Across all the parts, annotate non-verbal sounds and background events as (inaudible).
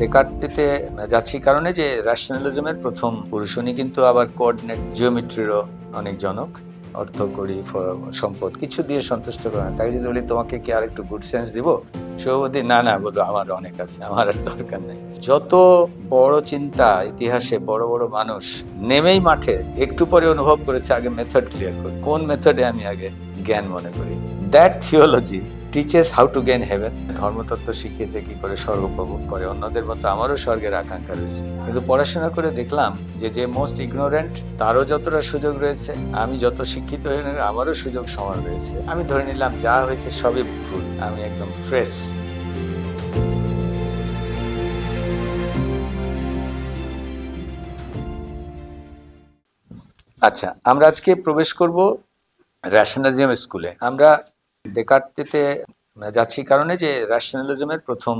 ডেকার্টিতে যাচ্ছি কারণে যে র্যাশনালিজমের প্রথম পুরুষ উনি কিন্তু আবার কোঅর্ডিনেট জিওমেট্রিরও অনেক জনক অর্থ করি সম্পদ, কিছু দিয়ে সন্তুষ্ট করে না। তাই যদি বলি, তোমাকে কি আর একটু গুড সেন্স দিব সৌবতী না না বলল আমার অনেক আছে, আমার আর দরকার নেই। যত বড় চিন্তা ইতিহাসে বড় বড় মানুষ নেমেই মাঠে, একটু পরে অনুভব করেছে আগে মেথড ক্লিয়ার করি। কোন মেথডে আমি আগে জ্ঞান মনে করি? That theology teaches how to gain heaven ধর্মতত্ত্ব শিখিয়েছে কি করে স্বর্গ উপভোগ করে, অন্যদের মতো আমারও স্বর্গের আকাঙ্ক্ষা রয়েছে। কিন্তু পড়াশোনা করে দেখলাম যে যে মোস্ট ইগনোরেন্ট তারও যতটা সুযোগ রয়েছে, আমি যত শিক্ষিত হয়ে আমারও সুযোগ সমান রয়েছে। আমি ধরে নিলাম, যা হয়েছে সবই ভুল, আমি একদম ফ্রেশ আচ্ছা আমরা আজকে প্রবেশ করব র্যাশনালিজম স্কুলে আমরা ডেকার্টিতে যাচ্ছি কারণে যে র্যাশনালিজমের প্রথম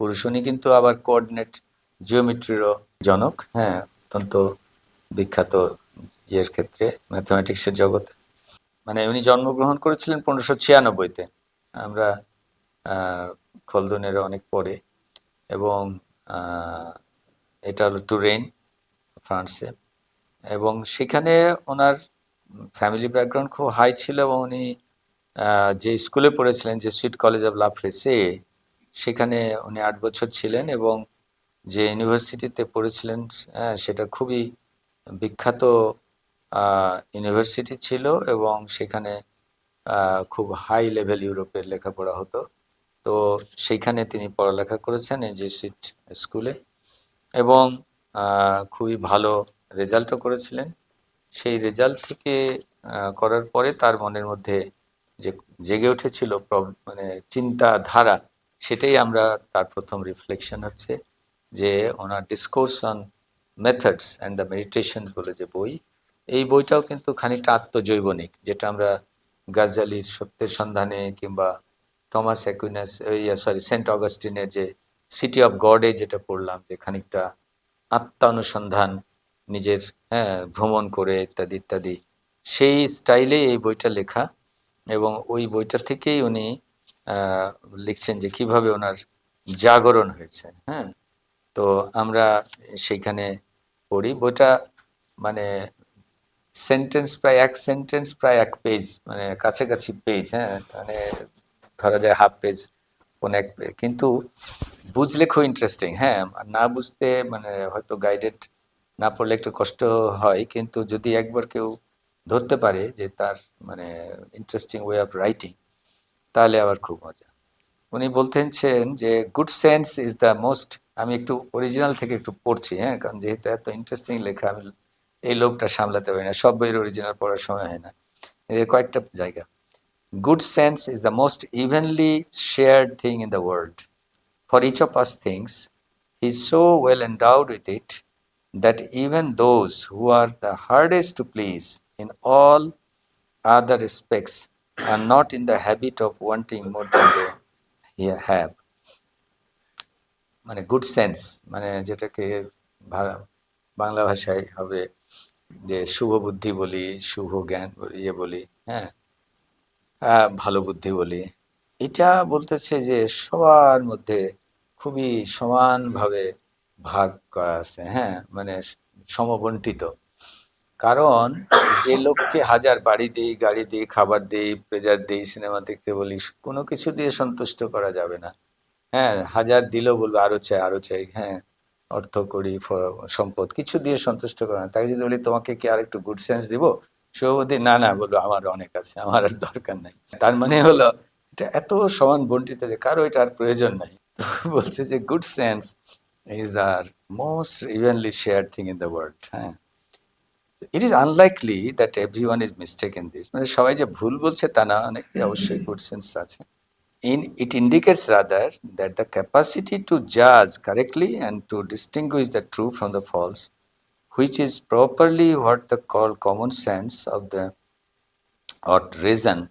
পুরুষ উনি কিন্তু আবার কোঅর্ডিনেট জিওমেট্রিরও জনক। হ্যাঁ অত্যন্ত বিখ্যাত ইয়ের ক্ষেত্রে ম্যাথমেটিক্সের জগতে। মানে উনি জন্মগ্রহণ করেছিলেন পনেরোশো ছিয়ানব্বইতে। আমরা খলদনের অনেক পরে। এবং এটা হলো টুরেন ফ্রান্সে এবং সেখানে ওনার ফ্যামিলি ব্যাকগ্রাউন্ড খুব হাই ছিল এবং উনি যে স্কুলে পড়েছিলেন, যে সুইট কলেজ অফ লা ফ্রেসে সেখানে উনি আট বছর ছিলেন এবং যে ইউনিভার্সিটিতে পড়েছিলেন সেটা খুবই বিখ্যাত ইউনিভার্সিটি ছিল এবং সেখানে খুব হাই লেভেল ইউরোপের লেখাপড়া হতো। তো সেইখানে তিনি পড়ালেখা করেছেন এই জেসুইট স্কুলে এবং খুবই ভালো রেজাল্টও করেছিলেন। সেই রেজাল্ট থেকে করার পরে তার মনের মধ্যে যে জেগে উঠেছিল মানে চিন্তাধারা, সেটাই আমরা তার প্রথম রিফ্লেকশন হচ্ছে যে ওনার discourse on methods and the meditations বলে যে বই, এই বইটাও কিন্তু খানিকটা আত্মজৈবনিক, যেটা আমরা গাজালির সত্যের সন্ধানে কিংবা থমাস অ্যাকুইনাস সরি সেন্ট অগাস্টিনের যে সিটি অফ গডে যেটা পড়লাম, যে খানিকটা আত্মানুসন্ধান নিজের হ্যাঁ ভ্রমণ করে ইত্যাদি ইত্যাদি, সেই স্টাইলে এই বইটা লেখা। এবং ওই বইটা থেকেই উনি লিখছেন যে কীভাবে ওনার জাগরণ হয়েছে হ্যাঁ? তো আমরা সেইখানে পড়ি। বইটা মানে সেন্টেন্স প্রায় এক সেন্টেন্স প্রায় এক পেজ মানে কাছাকাছি পেজ হ্যাঁ? মানে ধরা যায় হাফ পেজ কোন এক page। কিন্তু বুঝলে খুব ইন্টারেস্টিং হ্যাঁ? না বুঝতে মানে হয়তো গাইডেড না পড়লে একটু কষ্ট হয়, কিন্তু যদি একবার কেউ ধরতে পারে যে তার মানে ইন্টারেস্টিং ওয়ে অফ রাইটিং তাহলে আবার খুব মজা। উনি বলতেছেন যে good sense is the most আমি একটু অরিজিনাল থেকে একটু পড়ছি হ্যাঁ কারণ যেহেতু এত ইন্টারেস্টিং লেখা, আমি এই লোকটা সামলাতে পারি না, সব বইয়ের অরিজিনাল পড়ার সময় হয় না। এর কয়েকটা জায়গা। Good sense is the most evenly shared thing in the world for each of us things is so well endowed with it that even those who are the hardest to please in all other respects are not in the habit of wanting more than they he- have. মানে good sense মানে যেটাকে বাংলা ভাষায় হবে যে শুভ বুদ্ধি বলি, শুভ জ্ঞান ইয়ে বলি হ্যাঁ? ভালো বুদ্ধি বলি। এটা বলতেছে যে সবার মধ্যে খুবই সমানভাবে ভাগ করা আছে হ্যাঁ? মানে সমবন্টিত। কারণ যে লোককে হাজার বাড়ি দিই, গাড়ি দিই, খাবার দিই প্রেজার দিই সিনেমা দেখতে বলি কোনো কিছু দিয়ে সন্তুষ্ট করা যাবে না। হ্যাঁ হাজার দিলেও বলবে, আরও চাই আরও চাই। হ্যাঁ অর্থ করি সম্পদ, কিছু দিয়ে সন্তুষ্ট করে না। তাই যদি বলি, তোমাকে কি আর একটু গুড সেন্স দিব সৌবতী না না বলল আমার অনেক আছে, আমার আর দরকার নাই। তার মানে হলো, এটা এত সমান বন্টিত যে কারও এটা আর প্রয়োজন নাই। (laughs) বলছে যে good sense is the most evenly share thing in the world হ্যাঁ। it is unlikely that every one is mistake in this মানে সবাই যে ভুল বলছে তা না অনেকে অবশ্যই গুড সেন্স আছে in it indicates rather that the capacity to judge correctly and to distinguish the true from the false which is properly what the call common sense of the or reason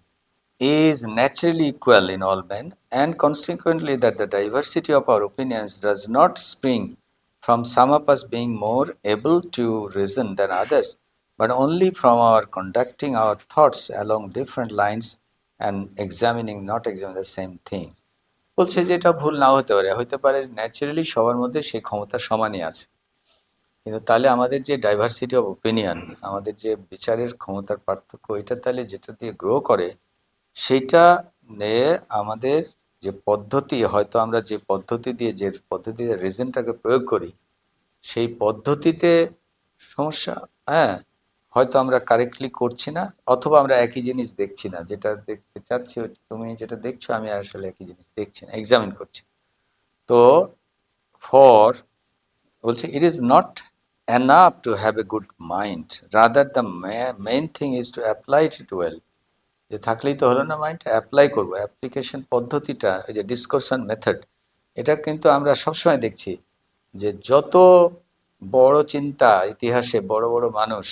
is naturally equal in all men and consequently that the diversity of our opinions does not spring from some of us being more able to reason than others but only from our conducting our thoughts along different lines and examining not examining the same things বলছে যে এটা ভুল নাও হতে পারে হতে পারে naturally সবার মধ্যে সেই ক্ষমতা সমানই আছে কিন্তু তাহলে আমাদের যে ডাইভার্সিটি অফ ওপিনিয়ন আমাদের যে বিচারের ক্ষমতার পার্থক্য এটা তাহলে যেটা দিয়ে গ্রো করে সেইটা নিয়ে আমাদের যে পদ্ধতি, হয়তো আমরা যে পদ্ধতি দিয়ে, যে পদ্ধতিতে রিজনটাকে প্রয়োগ করি, সেই পদ্ধতিতে সমস্যা হ্যাঁ হয়তো আমরা কারেক্টলি করছি না, অথবা আমরা একই জিনিস দেখছি না। যেটা দেখতে চাচ্ছি, তুমি যেটা দেখছ, আমি আসলে একই জিনিস দেখছি না এক্সামিন করছি। তো ফর বলছে it is not enough to have a good mind rather the main thing is to apply it well যে থাকলেই তো হলো না মাইন্ডটা অ্যাপ্লাই করব। অ্যাপ্লিকেশন পদ্ধতিটা, এই যে ডিসকশন মেথড এটা কিন্তু আমরা সবসময় দেখছি যে যত বড় চিন্তা ইতিহাসে বড় বড় মানুষ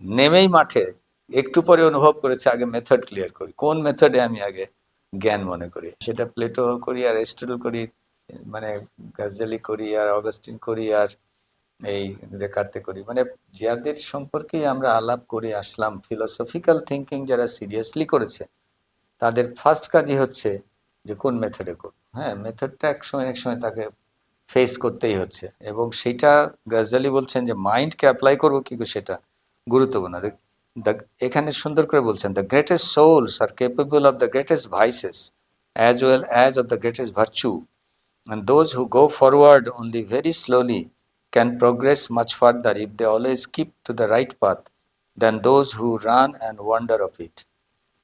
নেমেই মাঠে একটু পরে অনুভব করেছে, আগে মেথড ক্লিয়ার করি। কোন মেথডে আমি আগে জ্ঞান মনে করি? সেটা প্লেটো করি, আর এস্টেল করি মানে গাজালি করি, আর অগাস্টিন করি, আর এই দেখাতে করি। মানে যাদের সম্পর্কেই আমরা আলাপ করে আসলাম। ফিলোসফিক্যাল থিঙ্কিং যারা সিরিয়াসলি করেছে, তাদের ফার্স্ট কাজই হচ্ছে যে কোন মেথডে করব। হ্যাঁ মেথডটা এক সময় এক সময় তাকে ফেস করতেই হচ্ছে। এবং সেটা গাজালি বলছেন যে মাইন্ডকে অ্যাপ্লাই করব কি সেটা গুরুত্বপূর্ণ। এখানে সুন্দর করে বলছেন the greatest souls are capable of the greatest vices as well as of the greatest virtue and those who go forward only very slowly can progress much further if they always keep to the right path than those who run and wander of it.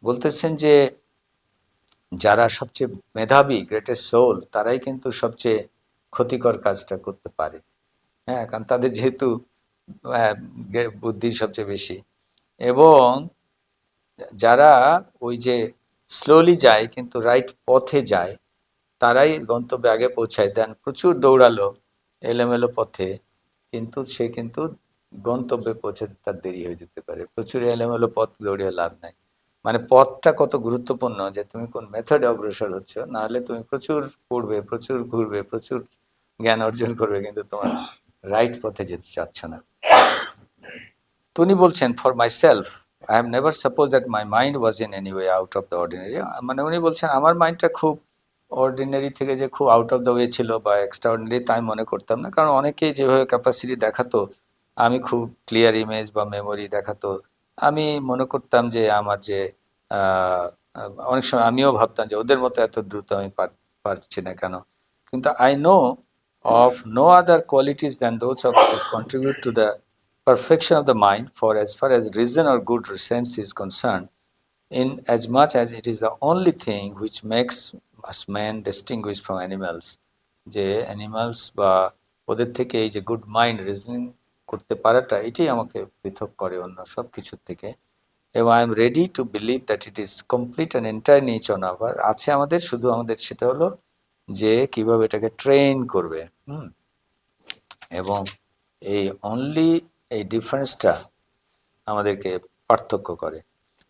বলতেছেন যে, যারা সবচেয়ে মেধাবী greatest soul তারাই কিন্তু সবচেয়ে ক্ষতিকর কাজটা করতে পারে। হ্যাঁ কারণ তাদের যেহেতু বুদ্ধি সবচেয়ে বেশি। এবং যারা ওই যে স্লোলি যায়, কিন্তু রাইট পথে যায়, তারাই গন্তব্যে আগে পৌঁছায়। দেন প্রচুর দৌড়ালো এলোমেলো পথে, কিন্তু সে কিন্তু গন্তব্যে পৌঁছাতে তার দেরি হয়ে যেতে পারে। প্রচুর এলোমেলো পথ দৌড়িয়ে লাভ নাই। মানে পথটা কত গুরুত্বপূর্ণ যে তুমি কোন মেথডে অগ্রসর হচ্ছ না হলে তুমি প্রচুর পড়বে, প্রচুর ঘুরবে, প্রচুর জ্ঞান অর্জন করবে, কিন্তু তোমার রাইট পথে যেতে চাচ্ছ না। তো উনি বলছেন for myself I have never suppose that my mind was in any way out of the ordinary মানে উনি বলছেন, আমার মাইন্ডটা খুব অর্ডিনারি থেকে যে খুব আউট অফ দ্য ওয়ে ছিল বা এক্সট্রা অর্ডিনারি তাই মনে করতাম না। কারণ অনেকেই যেভাবে ক্যাপাসিটি দেখাতো, আমি খুব ক্লিয়ার ইমেজ বা মেমোরি দেখাতো। আমি মনে করতাম যে আমার যে অনেক সময় আমিও ভাবতাম যে ওদের মতো এত দ্রুত আমি পারছি না কেন? কিন্তু I know of no other qualities than those of contribute to the perfection of the mind for as far as reason or good sense is concern in as much as it is the only thing which makes us man distinguished from animals, যে animals বা ওদের থেকে এই যে good mind reasoning করতে পারাটা, এটাই আমাকে পৃথক করে অন্য সব কিছুর থেকে। এবং I am ready to believe that it is complete and entire each on আবার আছে আমাদের, শুধু আমাদের সেটা হলো যে কীভাবে এটাকে ট্রেন করবে। হুম। এবং এই অনলি এই ডিফারেন্সটা আমাদেরকে পার্থক্য করে।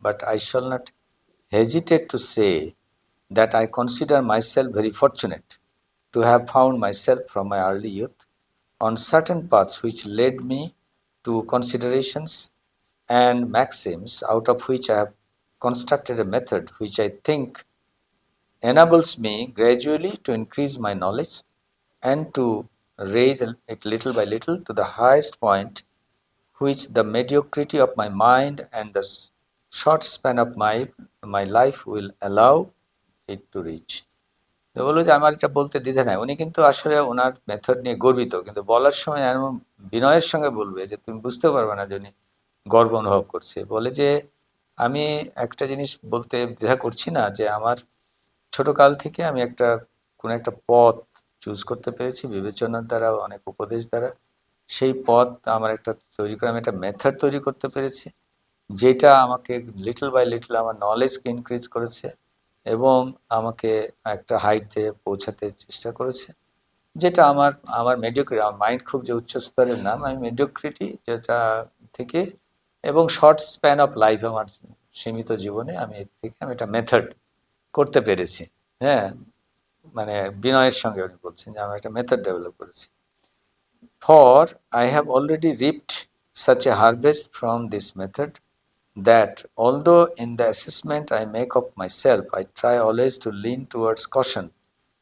But I shall not hesitate to say that I consider myself very fortunate to have found myself from my early youth on certain paths which led me to considerations and maxims out of which I have constructed a method which I think enables me gradually to increase my knowledge and to raise it little by little to the highest point which the mediocrity of my mind and the short span of my, my life will allow it to reach তো বলল যে, আমার এটা বলতে দ্বিধা নাই। উনি কিন্তু আসলে ওনার মেথড নিয়ে গর্বিত। কিন্তু বলার সময় এমন বিনয়ের সঙ্গে বলবে যে, তুমি বুঝতে পারবে না যে, উনি গর্ব অনুভব করছে। বলে যে, আমি একটা জিনিস বলতে দ্বিধা করছি না যে, আমার ছোট কাল থেকে আমি একটা, কোনো একটা পথ চুজ করতে পেরেছি। বিবেচনার দ্বারা অনেক উপদেশ দ্বারা। সেই পথ আমার একটা তৈরি করে, আমি একটা মেথড তৈরি করতে পেরেছি, যেটা আমাকে লিটল বাই লিটল আমার নলেজকে ইনক্রিজ করেছে। এবং আমাকে একটা হাইটে পৌঁছাতে চেষ্টা করেছে, যেটা আমার আমার মেডিওক্রিটি আমার মাইন্ড খুব যে উচ্চ স্তরের নাম আমি মেডিওক্রিটি যেটা থেকে এবং শর্ট স্প্যান অফ লাইফ আমার সীমিত জীবনে আমি এর থেকে আমি একটা মেথড করতে পেরেছি। হ্যাঁ মানে বিনয়ের সঙ্গে উনি বলছেন যে আমি একটা মেথড ডেভেলপ করেছি। For I have already reaped such a harvest from this method that although in the assessment I make of myself, I try always to lean towards caution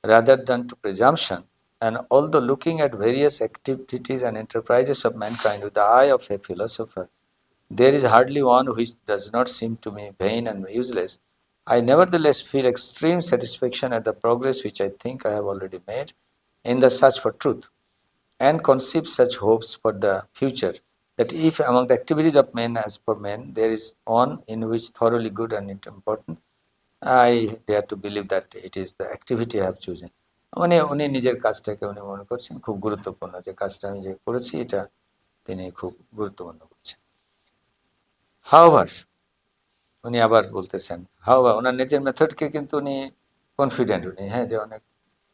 rather than to presumption. And although looking at various activities and enterprises of mankind with the eye of a philosopher, there is hardly one which does not seem to me vain and useless. I nevertheless feel extreme satisfaction at the progress which I think I have already made in the search for truth, and conceive such hopes for the future that if among the activities of men as per men, there is one in which thoroughly good and it important, i dare to believe that it is the activity i have chosen. মানে উনি নিজের কাজটাকে উনি মনে করছেন, খুব গুরুত্বপূর্ণ। যে কাজটা আমি যে করেছি, এটা তিনি খুব গুরুত্বপূর্ণ করছেন। হাওভার উনি আবার বলতেছেন হাওভার ওনার নিজের মেথডকে কিন্তু উনি কনফিডেন্ট উনি হ্যাঁ যে অনেক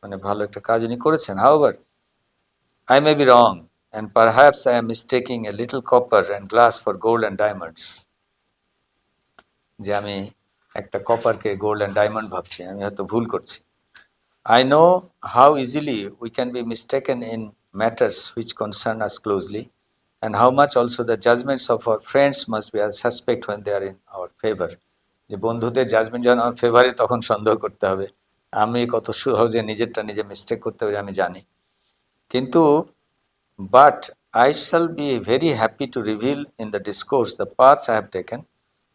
মানে ভালো একটা কাজ উনি করেছেন। However I may be wrong and perhaps I am mistaking a little copper and glass for gold and diamonds. যে আমি একটা কপারকে গোল্ড অ্যান্ড ডায়মন্ড ভাবছি, আমি হয়তো ভুল করছি। I know how easily we can be mistaken in matters which concern us closely and how much also the judgements of our friends must be are suspect when they are in our favour যে বন্ধুদের judgement যখন আমার ফেভারে তখন সন্দেহ করতে হবে। আমি কত সহজে নিজেরটা নিজে মিস্টেক করতে পারি, আমি জানি। কিন্তু but I shall be very happy to reveal in the discourse the paths I have taken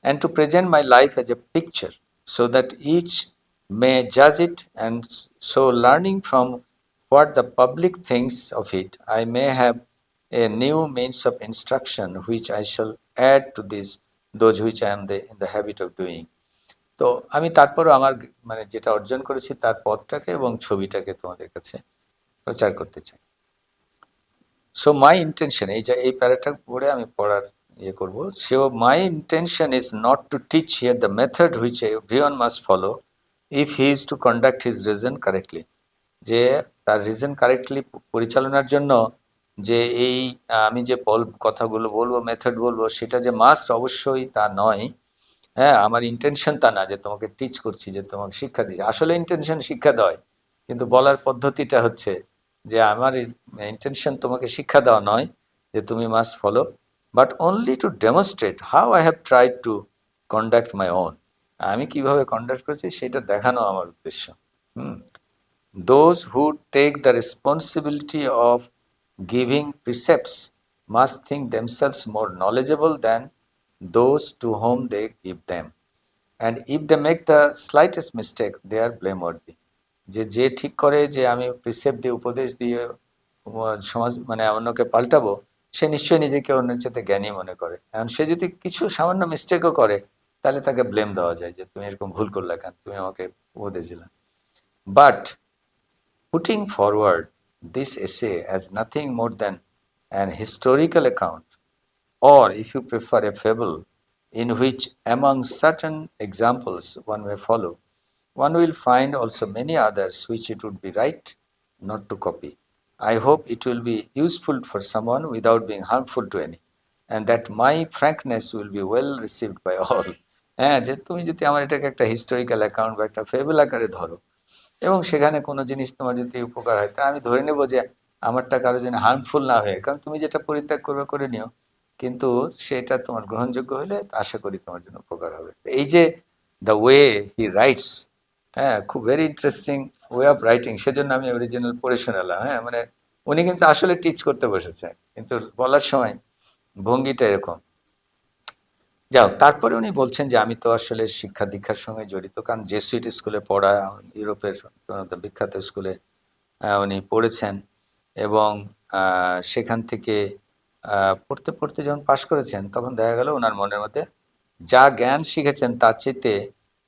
and to present my life as a picture so that each may judge it and so learning from what the public thinks of it, I may have a new means of instruction which I shall add to this, those which I am the, in the habit of doing. তো আমি তারপরও আমার মানে যেটা অর্জন করেছি তার পথটাকে এবং ছবিটাকে তোমাদের কাছে প্রচার করতে চাই সো মাই ইন্টেনশন এই যে, এই প্যারাটা পড়ে আমি পড়ার ইয়ে করব। So my intention is not to teach here the method which everyone must follow if he is to conduct his reason correctly যে, তার রিজন কারেক্টলি পরিচালনার জন্য যে, এই, আমি যে বল, কথাগুলো বলব মেথড বলব, সেটা যে মাস্ট অবশ্যই তা নয়। হ্যাঁ আমার ইন্টেনশন তা না যে তোমাকে টিচ করছি, যে তোমাকে শিক্ষা দিচ্ছি। আসলে ইন্টেনশন শিক্ষা দেয়, কিন্তু বলার পদ্ধতিটা হচ্ছে যে আমার ইন্টেনশন তোমাকে শিক্ষা দেওয়া নয় যে তুমি must follow but only to demonstrate how I have tried to conduct my own আমি কীভাবে কন্ডাক্ট করেছি সেটা দেখানো আমার উদ্দেশ্য হুম those who take the responsibility of giving precepts must think themselves more knowledgeable than those to whom they give them. And if they make the slightest mistake, they are blameworthy. যে যে ঠিক করে যে আমি প্রিসেপ্ট দিয়ে উপদেশ দিয়ে সমাজ মানে অন্যকে পাল্টাবো সে নিশ্চয়ই নিজেকে অন্যের সাথে জ্ঞানী মনে করে এখন সে যদি কিছু সামান্য মিস্টেকও করে তাহলে তাকে ব্লেম দেওয়া যায় যে তুমি এরকম ভুল করলে কেন তুমি আমাকে উপদেশ দিলা but putting forward this essay as nothing more than an historical account, or if you prefer a fable, in which among certain examples one may follow, one will find also many others which it would be right not to copy. I hope it will be useful for someone without being harmful to any, and that my frankness will be well received by all. (laughs) হ্যাঁ যে তুমি যদি আমার এটাকে একটা historical account বা একটা fable আকারে ধরো এবং সেখানে কোনো জিনিস তোমার যদি উপকার হয় তা আমি ধরে নেব যে আমারটা কারও যেন হার্মফুল না হয়ে কারণ তুমি যেটা পরিত্যাগ করবে করে নিও কিন্তু সেটা তোমার গ্রহণযোগ্য হলে আশা করি তোমার জন্য উপকার হবে এই যে দ্য ওয়ে হি রাইটস হ্যাঁ খুব very interesting way of writing সেজন্য আমি অরিজিনাল পড়ে শোনালাম হ্যাঁ মানে উনি কিন্তু আসলে টিচ করতে বসেছে, কিন্তু বলার সময় ভঙ্গিটা এরকম। যাও তারপরে উনি বলছেন যে, আমি তো আসলে শিক্ষা দীক্ষার সঙ্গে জড়িত, কারণ জেসুইট স্কুলে পড়া, ইউরোপের বিখ্যাত স্কুলে উনি পড়েছেন এবং সেখান থেকে পড়তে পড়তে যখন পাশ করেছেন, তখন দেখা গেল ওনার মনের মধ্যে যা জ্ঞান শিখেছেন, তার চেয়ে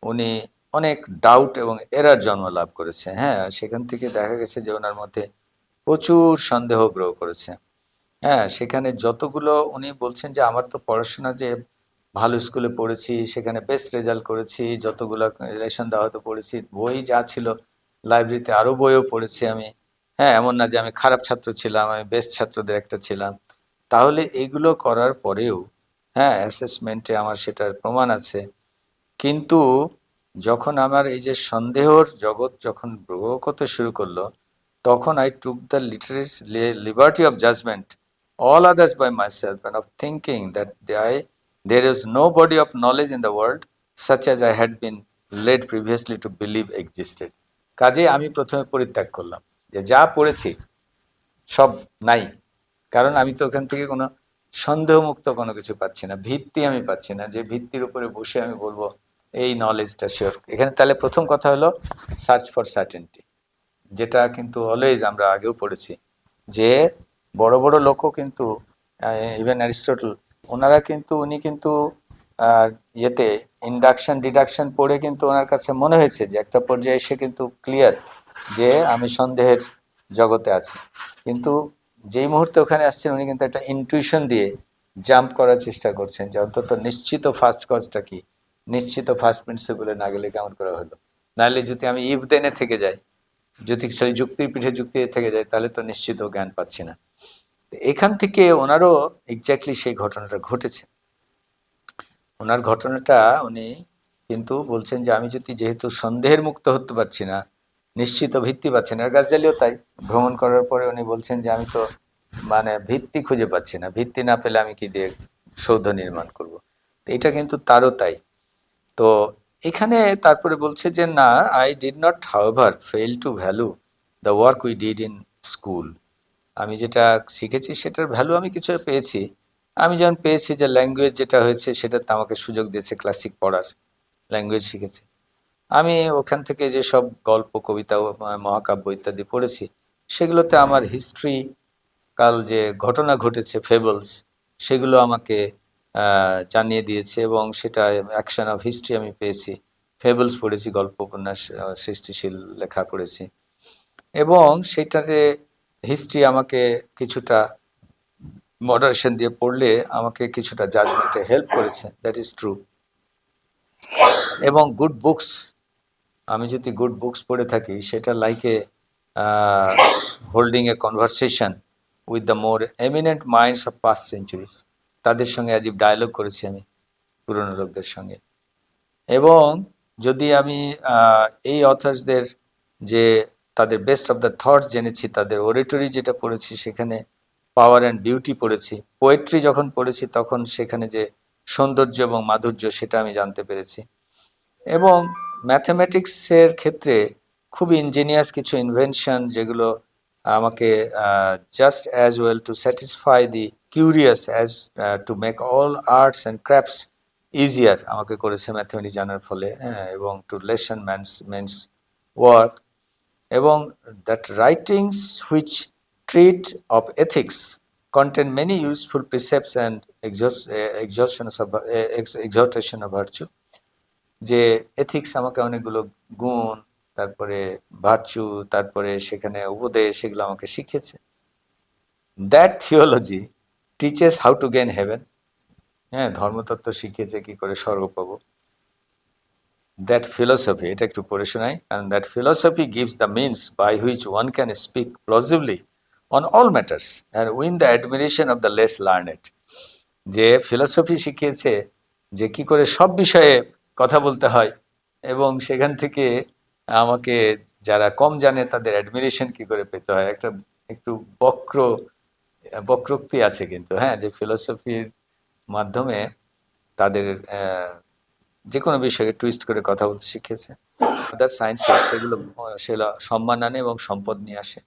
উনি অনেক ডাউট এবং এরার জন্ম লাভ করেছে। হ্যাঁ সেখান থেকে দেখা গেছে যে ওনার মধ্যে প্রচুর সন্দেহ গ্রহ করেছে। হ্যাঁ সেখানে যতগুলো উনি বলছেন যে, আমার তো পড়াশোনা যে ভালো স্কুলে পড়েছি, সেখানে বেস্ট রেজাল্ট করেছি, যতগুলো দেওয়া হয়তো পড়েছি, বই যা ছিল লাইব্রেরিতে আরও বইও পড়েছি আমি। হ্যাঁ এমন না যে আমি খারাপ ছাত্র ছিলাম, আমি বেস্ট ছাত্রদের একটা ছিলাম। তাহলে এগুলো করার পরেও হ্যাঁ অ্যাসেসমেন্টে আমার সেটার প্রমাণ আছে। কিন্তু যখন আমার এই যে সন্দেহর জগৎ যখন গ্রহ করতে শুরু করল তখন I took the literary liberty of judgement all others by myself and of thinking that I, there is no body of knowledge in the world such as I had been led previously to believe existed. কাজে আমি প্রথমে পরিত্যাগ করলাম যে যা পড়েছি সব নাই কারণ আমি তো ওখান থেকে কোনো সন্দেহমুক্ত কোনো কিছু পাচ্ছি না ভিত্তি আমি পাচ্ছি না যে ভিত্তির উপরে বসে আমি বলব এই নলেজটা শিওর এখানে তাহলে প্রথম কথা হলো সার্চ ফর সার্টেনটি যেটা কিন্তু অলওয়েজ আমরা আগেও পড়েছি যে বড় বড় লোকও কিন্তু ইভেন অ্যারিস্টটল ওনারা কিন্তু, উনি কিন্তু ইয়েতে ইন্ডাকশন ডিডাকশন পড়ে কিন্তু ওনার কাছে মনে হয়েছে যে একটা পর্যায়ে এসে কিন্তু ক্লিয়ার যে আমি সন্দেহের জগতে আছি। কিন্তু যেই মুহূর্তে ওখানে আসছেন, উনি কিন্তু একটা ইনটিউশন দিয়ে জাম্প করার চেষ্টা করছেন যে অন্তত নিশ্চিত ফার্স্ট কজটা কি? নিশ্চিত ফার্স্ট প্রিন্সিপলে না গেলে কেমন করা হলো? নাহলে যদি আমি ইফ দেনে থেকে যাই, যদি সেই যুক্তির পিঠে যুক্তি থেকে যায়, তাহলে তো নিশ্চিত জ্ঞান পাচ্ছি না। এখান থেকে ওনারও এক্স্যাক্টলি সেই ঘটনাটা ঘটেছে। ওনার ঘটনাটা উনি কিন্তু বলছেন যে, আমি যদি যেহেতু সন্দেহের মুক্ত হতে পারছি না, নিশ্চিত ভিত্তি পাচ্ছি না। আর গাছজালিও তাই। ভ্রমণ করার পরে উনি বলছেন যে, আমি তো মানে ভিত্তি খুঁজে পাচ্ছি না। ভিত্তি না পেলে আমি কি দিয়ে সৌধ নির্মাণ করব? এটা কিন্তু তারও তাই। তো এখানে তারপরে বলছে যে, না I did not however fail to value the work we did in school আমি যেটা শিখেছি সেটার ভ্যালু আমি কিছু পেয়েছি। আমি যেমন পেয়েছি যে ল্যাঙ্গুয়েজ যেটা হয়েছে সেটাতে আমাকে সুযোগ দিয়েছে ক্লাসিক পড়ার ল্যাঙ্গুয়েজ শিখেছি। আমি ওখান থেকে যে সব গল্প, কবিতা, মহাকাব্য ইত্যাদি পড়েছি, সেগুলোতে আমার হিস্ট্রি কাল যে ঘটনা ঘটেছে ফেবলস সেগুলো আমাকে জানিয়ে দিয়েছে এবং সেটা অ্যাকশন অফ হিস্ট্রি আমি পেয়েছি। ফেবলস পড়েছি গল্প উপন্যাস সৃষ্টিশীল লেখা পড়েছি। এবং সেটাতে হিস্ট্রি আমাকে কিছুটা মডারেশন দিয়ে পড়লে আমাকে কিছুটা জাজমেন্টে হেল্প করেছে দ্যাট ইজ ট্রু এবং গুড বুকস আমি যদি গুড বুকস পড়ে থাকি, সেটা like holding a conversation with the more eminent minds of past centuries তাদের সঙ্গে আজীব ডায়লগ করেছি আমি, পুরনো লোকদের সঙ্গে। এবং যদি আমি এই অথার্সদের যে তাদের বেস্ট অফ দ্য থটস জেনেছি, তাদের ওরেটরি যেটা পড়েছি, সেখানে পাওয়ার অ্যান্ড বিউটি পড়েছি পোয়েট্রি যখন পড়েছি, তখন সেখানে যে সৌন্দর্য এবং মাধুর্য, সেটা আমি জানতে পেরেছি। এবং ম্যাথমেটিক্সের ক্ষেত্রে খুব ইঞ্জিনিয়াস কিছু ইনভেনশন যেগুলো আমাকে just as well to satisfy the curious as to make all arts and crafts easier আমাকে করেছে ম্যাথমেটিক্স জানার ফলে হ্যাঁ, এবং to lessen man's men's work এবং that writings which treat of ethics contain many useful precepts and of, eh, ex- exhortation of যে ethics আমাকে অনেকগুলো গুণ তারপরে ভার্চু তারপরে সেখানে উপদেশ, এগুলো আমাকে শিখিয়েছে। That theology teaches how to gain heaven হ্যাঁ ধর্মতত্ত্ব শিখিয়েছে কি করে স্বর্গ পাবো। দ্যাট ফিলসফি এটা একটু পড়ে শোনাই। কারণ that philosophy gives the means by which one can speak plausibly on all matters and win the admiration of the less learned যে ফিলসফি শিখিয়েছে যে কি করে সব বিষয়ে কথা বলতে হয় এবং সেখান থেকে আমাকে যারা কম জানে তাদের অ্যাডমিরেশন কি করে পেতে হয়? একটা, একটু বক্র, বক্রোক্তি আছে কিন্তু হ্যাঁ যে ফিলসফির মাধ্যমে তাদের যে কোনো বিষয়ে টুইস্ট করে কথা বলতে শিখেছে আদার সায়েন্সেস সেগুলো সেগুলো সম্মান আনে এবং সম্পদ নিয়ে আসে।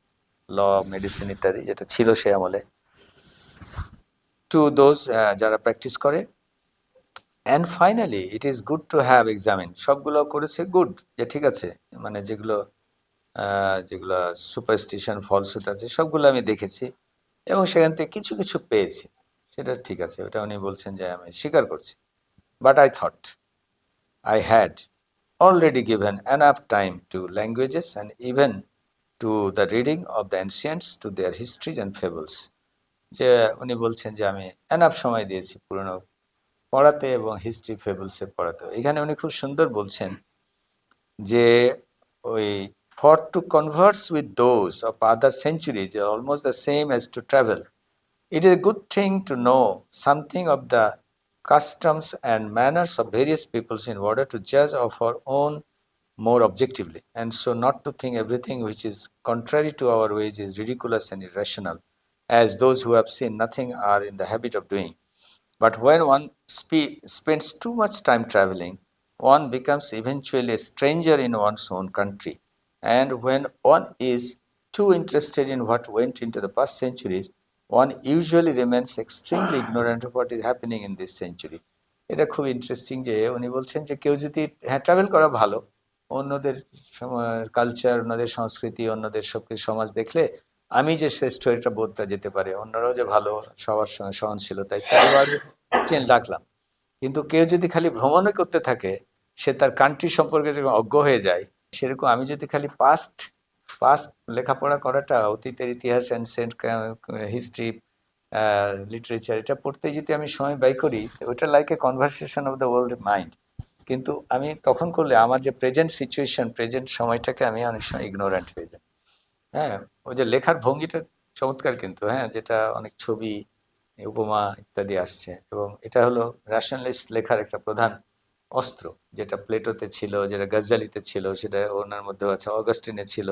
ল মেডিসিন ইত্যাদি, যেটা ছিল সে আমলে। টু দোজ যারা প্র্যাকটিস করে and finally it is good to have examine সবগুলো করেছে গুড যে ঠিক আছে মানে যেগুলো যেগুলো সুপারস্টিশন ফলসুট আছে সবগুলো আমি দেখেছি এবং সেখান থেকে কিছু কিছু পেয়েছি। সেটা ঠিক আছে ওটা উনি বলছেন যে আমি স্বীকার করছি। But I thought I had already given enough time to languages and even to the reading of the ancients, to their histories and fables যে উনি বলছেন যে আমি এনাফ সময় দিয়েছি পুরনো পড়াতে এবং হিস্ট্রি ফেবলসে পড়াতে এখানে উনি খুব সুন্দর বলছেন যে ওই for to converse with those of other centuries almost the same as to travel It is a good thing to know something of the customs and manners of various peoples in order to judge of our own more objectively, and so not to think everything which is contrary to our ways is ridiculous and irrational, as those who have seen nothing are in the habit of doing. But when one spe- spends too much time traveling, one becomes eventually a stranger in one's own country and when one is too interested in what went into the past centuries, one usually remains extremely ignorant of what is happening in this century. এটা খুব interesting যে উনি বলছেন যে কেউ যদি হ্যাঁ travel করা ভালো অন্যদের কালচার অন্যদের সংস্কৃতি অন্যদের সব সমাজ দেখলে আমি যে শ্রেষ্ঠ এটা বোধটা যেতে পারে, অন্যরাও যে ভালো সবার সঙ্গে সহনশীলতা ইত্যাদি চেন রাখলাম। কিন্তু কেউ যদি খালি ভ্রমণই করতে থাকে, সে তার কান্ট্রি সম্পর্কে যখন অজ্ঞ হয়ে যায়, সেরকম আমি যদি খালি পাস্ট পাস্ট লেখাপড়া করাটা, অতীতের ইতিহাস অ্যান্সেন্ট হিস্ট্রি লিটারেচার এটা পড়তে যদি আমি সময় ব্যয় করি, ওটা like a conversation of the world mind কিন্তু আমি তখন করলে আমার যে প্রেজেন্ট সিচুয়েশন প্রেজেন্ট সময়টাকে আমি অনেক সময় ইগনোরেন্ট হয়ে যাই। হ্যাঁ ওই যে লেখার ভঙ্গিটা চমৎকার কিন্তু হ্যাঁ যেটা অনেক ছবি, উপমা ইত্যাদি আসছে এবং এটা হলো র্যাশনালিস্ট লেখার একটা প্রধান অস্ত্র, যেটা প্লেটোতে ছিল, যেটা গজ্জালিতে ছিল, সেটা ওনার মধ্যেও আছে, অগাস্টিনে ছিল,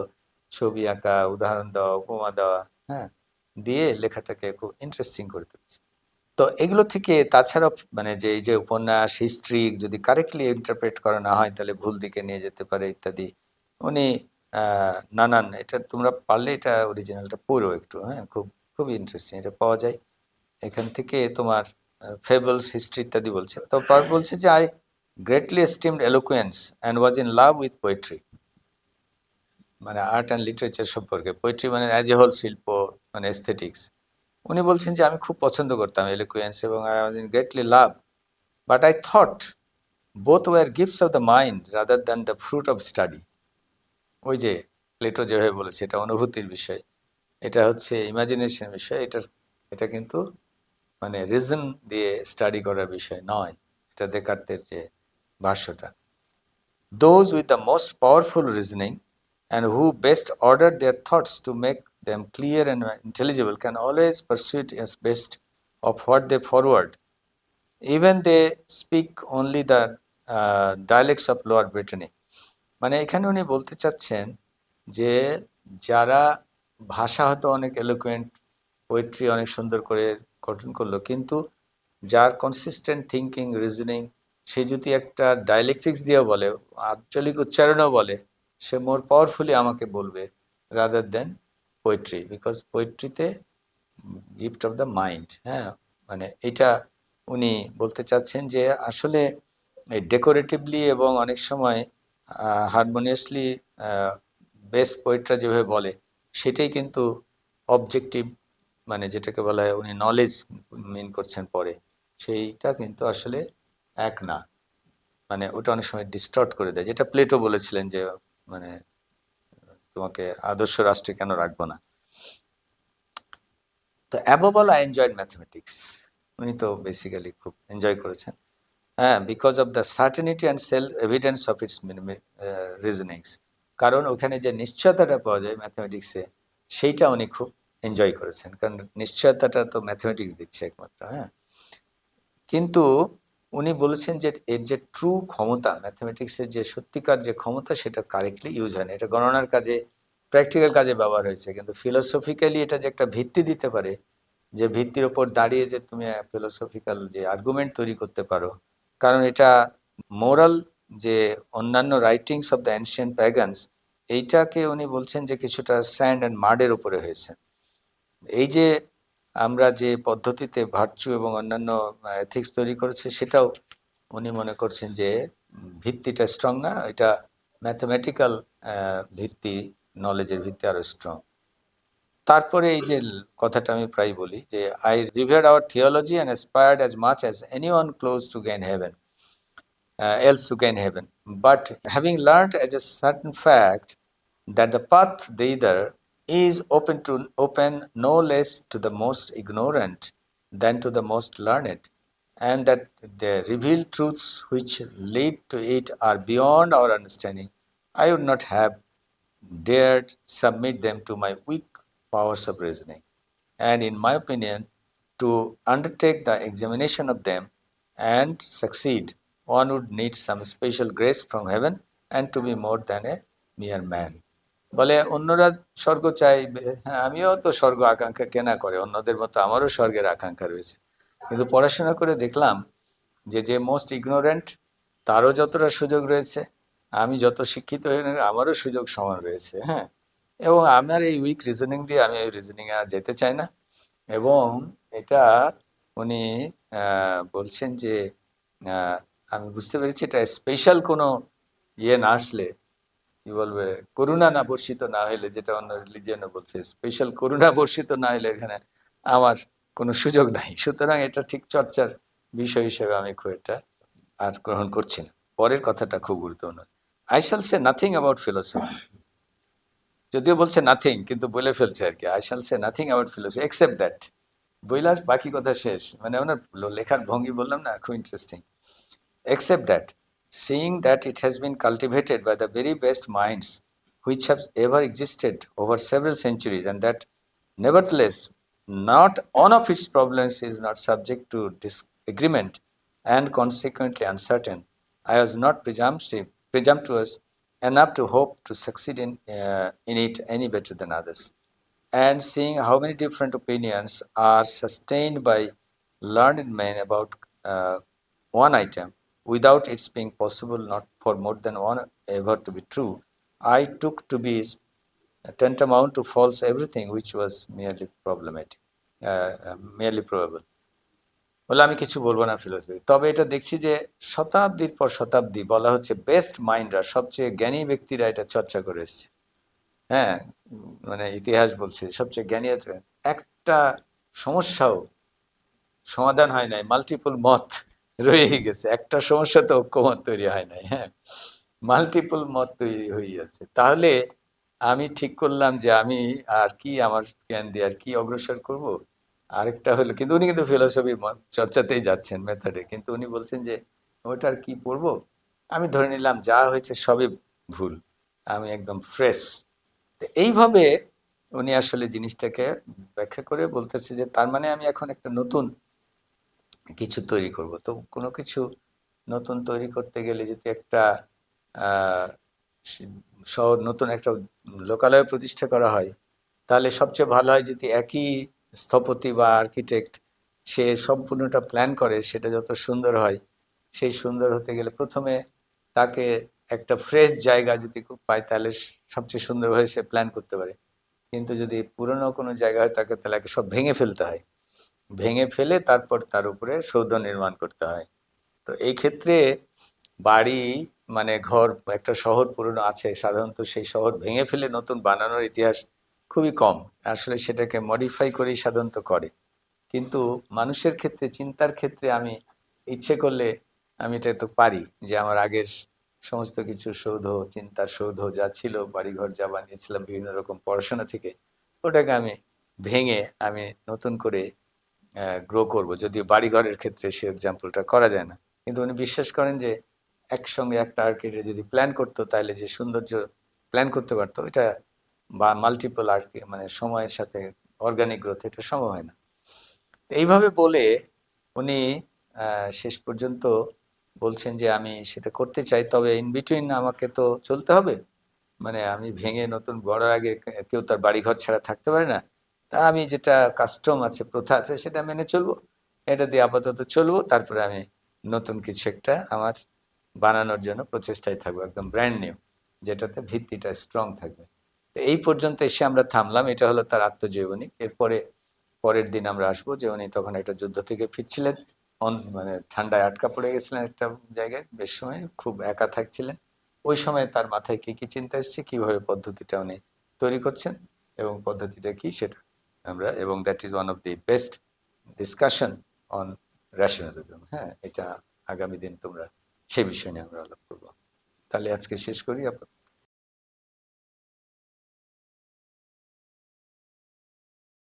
ছবি আঁকা, উদাহরণ দেওয়া, উপমা দেওয়া হ্যাঁ দিয়ে লেখাটাকে খুব ইন্টারেস্টিং করে তুলছে। তো এগুলো থেকে তাছাড়াও মানে যে যে উপন্যাস হিস্ট্রি যদি কারেক্টলি ইন্টারপ্রেট করা না হয়, তাহলে ভুল দিকে নিয়ে যেতে পারে ইত্যাদি, উনি আহ, নানান এটা তোমরা পারলে এটা অরিজিনালটা পড়ো একটু হ্যাঁ খুব খুব ইন্টারেস্টিং এটা পাওয়া যায়। এখান থেকে তোমার ফেবলস হিস্ট্রি ইত্যাদি বলছে। তো পর বলছে যে I greatly esteemed eloquence and was in love with poetry মানে আর্ট অ্যান্ড লিটারেচার সম্পর্কে পোয়েট্রি মানে অ্যাজ এ হোল শিল্প মানে এস্থেটিক্স উনি বলছেন যে আমি খুব পছন্দ করতাম এলোকুয়েন্স এবং I was in greatly love but I thought both were gifts of the mind rather than the fruit of study ওই যে প্লেটো যেভাবে বলেছে এটা অনুভূতির বিষয়। এটা হচ্ছে ইমাজিনেশন বিষয়। এটা এটা কিন্তু মানে রিজন দিয়ে স্টাডি করার বিষয় নয়। এটা দেকার্তের যে ভাষ্যটা। Those with the most powerful reasoning and who best order their thoughts to make them clear and intelligible can always persuade us best of what they forward even they speak only the dialects of lower Britannic মানে এখানে উনি বলতে চাচ্ছেন যে যারা ভাষা হয়তো অনেক এলোকুয়েন্ট পোয়েট্রি অনেক সুন্দর করে গঠন করল, কিন্তু যার কনসিস্টেন্ট থিঙ্কিং রিজনিং সে যদি একটা ডায়ালেকট্রিক্স দিয়েও বলে, আঞ্চলিক উচ্চারণও বলে, সে মোর পাওয়ারফুলি আমাকে বলবে রাদার দেন পোয়েট্রি বিকজ পোয়েট্রিতে গিফট অফ দ্য মাইন্ড হ্যাঁ? মানে এটা উনি বলতে চাচ্ছেন যে আসলে ডেকোরেটিভলি এবং অনেক সময় হারমোনিয়াসলি বেস্ট পোয়েটরা যেভাবে বলে, সেটাই কিন্তু অবজেক্টিভ মানে যেটাকে বলা হয় উনি নলেজ মেন করছেন পরে। সেইটা কিন্তু আসলে এক না। মানে ওটা অনেক সময় ডিস্টর্ট করে দেয়। যেটা প্লেটো বলেছিলেন যে মানে তোমাকে আদর্শ রাষ্ট্রে কেন রাখব না? তো above all I enjoyed mathematics উনি তো বেসিক্যালি খুব এনজয় করেছেন। হ্যাঁ because of the certainty and self evidence of its reasonings কারণ ওখানে যে নিশ্চয়তাটা পাওয়া যায় ম্যাথমেটিক্সে সেইটা উনি খুব এনজয় করেছেন। কারণ নিশ্চয়তাটা তো ম্যাথমেটিক্স দিচ্ছে একমাত্র হ্যাঁ। কিন্তু উনি বলেছেন যে এর যে ট্রু ক্ষমতা ম্যাথমেটিক্সের যে সত্যিকার যে ক্ষমতা, সেটা কারেক্টলি ইউজ হয় না। এটা গণনার কাজে প্র্যাকটিক্যাল কাজে ব্যবহার হয়েছে। কিন্তু ফিলোসফিক্যালি এটা যে একটা ভিত্তি দিতে পারে, যে ভিত্তির ওপর দাঁড়িয়ে যে তুমি ফিলোসফিক্যাল যে আর্গুমেন্ট তৈরি করতে পারো কারণ এটা মোরাল যে অন্যান্য writings of the ancient pagans এইটাকে উনি বলছেন যে কিছুটা স্যান্ড অ্যান্ড মার্ডের উপরে হয়েছে। এই যে আমরা যে পদ্ধতিতে ভার্চু এবং অন্যান্য এথিক্স তৈরি করেছে, সেটাও উনি মনে করছেন যে ভিত্তিটা স্ট্রং না, এটা ম্যাথমেটিক্যাল ভিত্তি নলেজের ভিত্তি আরও স্ট্রং তারপরে এই যে ল- কথাটা আমি প্রায় বলি যে I revered our theology and aspired as much as any one close to gain heaven uh, else to gain heaven. But having learned as a certain fact that the path thither is open to open no less to the most ignorant than to the most learned, and that the revealed truths which lead to it are beyond our understanding, I would not have dared submit them to my weak powers of reasoning. And in my opinion, to undertake the examination of them and succeed, one would need some special grace from heaven and to be more than a mere man. বলে অন্যরা স্বর্গ চাইবে হ্যাঁ আমিও তো স্বর্গ আকাঙ্ক্ষা কেনা করে অন্যদের মতো আমারও স্বর্গের আকাঙ্ক্ষা রয়েছে কিন্তু পড়াশোনা করে দেখলাম যে যে মোস্ট ইগনোরেন্ট তারও যতটা সুযোগ রয়েছে আমি যত শিক্ষিত হই আমারও সুযোগ সমান রয়েছে হ্যাঁ এবং আমার এই উইক রিজনিং দিয়ে আমি এই রিজনিং আর যেতে চাই না। এবং এটা উনি বলছেন যে আমি বুঝতে পেরেছি এটা স্পেশাল কোনো ইয়ে না আসলে, কি বলবে, করুণা না বর্ষিত না হলে যেটা অন্য রিলিজিয়নে বলছে স্পেশাল করুণা বর্ষিত না হলে এখানে আমার কোনো সুযোগ নাই। সুতরাং এটা ঠিক চর্চার বিষয় হিসেবে আমি খুব একটা আর গ্রহণ করছি না। পরের কথাটা খুব গুরুত্বপূর্ণ। I shall say nothing about philosophy যদিও বলছে নাথিং কিন্তু বলে ফেলছে আর কি I shall say nothing about philosophy except that বইলার বাকি কথা শেষ মানে ওনার লেখার ভঙ্গি বললাম না খুব interesting except that, seeing that it has been cultivated by the very best minds which have ever existed over several centuries, and that nevertheless, not one of its problems is not subject to disagreement and consequently uncertain, I was not presumptive, presumptuous enough to hope to succeed in, uh, in it any better than others and seeing how many different opinions are sustained by learned men about uh, one item without its being possible not for more than one ever to be true, I took to be tantamount to false everything which was merely problematic, uh, uh, merely probable. বলে আমি কিছু বলব না philosophy. তবে এটা দেখছি যে শতাব্দীর পর শতাব্দী বলা হচ্ছে বেস্ট মাইন্ডরা সবচেয়ে জ্ঞানী ব্যক্তিরা এটা চর্চা করে এসছে। হ্যাঁ মানে ইতিহাস বলছে সবচেয়ে জ্ঞানী আছে একটা সমস্যাও সমাধান হয় নাই মাল্টিপল মত (laughs) রয়ে গেছে। একটা সমস্যা তো ঐক্যমত তৈরি হয় নাই হ্যাঁ? মাল্টিপল মত তৈরি হয়ে আছে। তাহলে আমি ঠিক করলাম যে আমি আর কি আমার জ্ঞান দিয়ে আর কি অগ্রসর করব? আরেকটা হলো, কিন্তু উনি কিন্তু ফিলোসফি চর্চাতেই যাচ্ছেন মেথডে কিন্তু উনি বলছেন যে ওটা আর কি পড়ব? আমি ধরে নিলাম যা হয়েছে সবই ভুল। আমি একদম ফ্রেশ এইভাবে উনি আসলে জিনিসটাকে ব্যাখ্যা করে বলতেছে যে, তার মানে আমি এখন একটা নতুন কিছু তৈরি করব। তো কোনো কিছু নতুন তৈরি করতে গেলে যদি একটা শহর নতুন একটা লোকালয় প্রতিষ্ঠা করা হয়, তাহলে সবচেয়ে ভালো হয় যদি একই স্থপতি বা আর্কিটেক্ট সে সম্পূর্ণটা প্ল্যান করে, সেটা যত সুন্দর হয়, সেই সুন্দর হতে গেলে প্রথমে তাকে একটা ফ্রেশ জায়গা যদি খুব পায়, তাহলে সবচেয়ে সুন্দরভাবে সে প্ল্যান করতে পারে। কিন্তু যদি পুরনো কোনো জায়গা হয়, তাকে তাহলে সব ভেঙে ফেলতে হয়। ভেঙে ফেলে তারপর তার উপরে সৌধ নির্মাণ করতে হয়। তো এই ক্ষেত্রে বাড়ি মানে ঘর, একটা শহর পুরনো আছে, সাধারণত সেই শহর ভেঙে ফেলে নতুন বানানোর ইতিহাস খুবই কম। আসলে সেটাকে মডিফাই করেই সাধারণত করে। কিন্তু মানুষের ক্ষেত্রে, চিন্তার ক্ষেত্রে আমি ইচ্ছে করলে আমি এটা তো পারি যে আমার আগের সমস্ত কিছু সৌধ, চিন্তার সৌধ যা ছিল, বাড়িঘর যা বানিয়েছিলাম, বিভিন্ন রকম পড়াশোনা থেকে, ওটাকে আমি ভেঙে আমি নতুন করে গ্রো করব। যদিও বাড়িঘরের ক্ষেত্রে সে এক্সাম্পলটা করা যায় না। কিন্তু উনি বিশ্বাস করেন যে একসঙ্গে একটা আর্কিটেক্ট যদি প্ল্যান করতো, তাহলে যে সৌন্দর্য প্ল্যান করতে পারতো, এটা বা মাল্টিপল আর্কি মানে সময়ের সাথে অর্গানিক গ্রোথ এটা সম্ভব হয় না। এইভাবে বলে উনি শেষ পর্যন্ত বলছেন যে আমি সেটা করতে চাই, তবে ইন বিটুইন আমাকে তো চলতে হবে। মানে আমি ভেঙে নতুন গড়ার আগে কেউ তার বাড়িঘর ছাড়া থাকতে পারে না। তা আমি যেটা কাস্টম আছে, প্রথা আছে, সেটা মেনে চলবো। এটা দিয়ে আপাতত চলবো, তারপরে আমি নতুন কিছু একটা আমার বানানোর জন্য প্রচেষ্টায় থাকব, একদম ব্র্যান্ড নিউ যেটাতে ভিত্তিটা স্ট্রং থাকবে। এই পর্যন্ত এসে আমরা থামলাম। এটা হলো তার আত্মজীবনী। এরপরে পরের দিন আমরা আসব যে উনি তখন একটা যুদ্ধ থেকে ফিরছিলেন। মানে ঠান্ডায় আটকা পড়ে গেছিলেন একটা জায়গায়, বেশ সময় খুব একা থাকছিলেন। ওই সময় তার মাথায় কি কি চিন্তা এসছে, কীভাবে পদ্ধতিটা উনি তৈরি করছেন এবং পদ্ধতিটা কি সেটা আমরা এবং that is one of the best discussion on rationalism হ্যাঁ এটা আগামী দিন তোমরা সেই বিষয় নিয়ে আমরা আলাপ করব। তাহলে আজকে শেষ করি, আপাতত।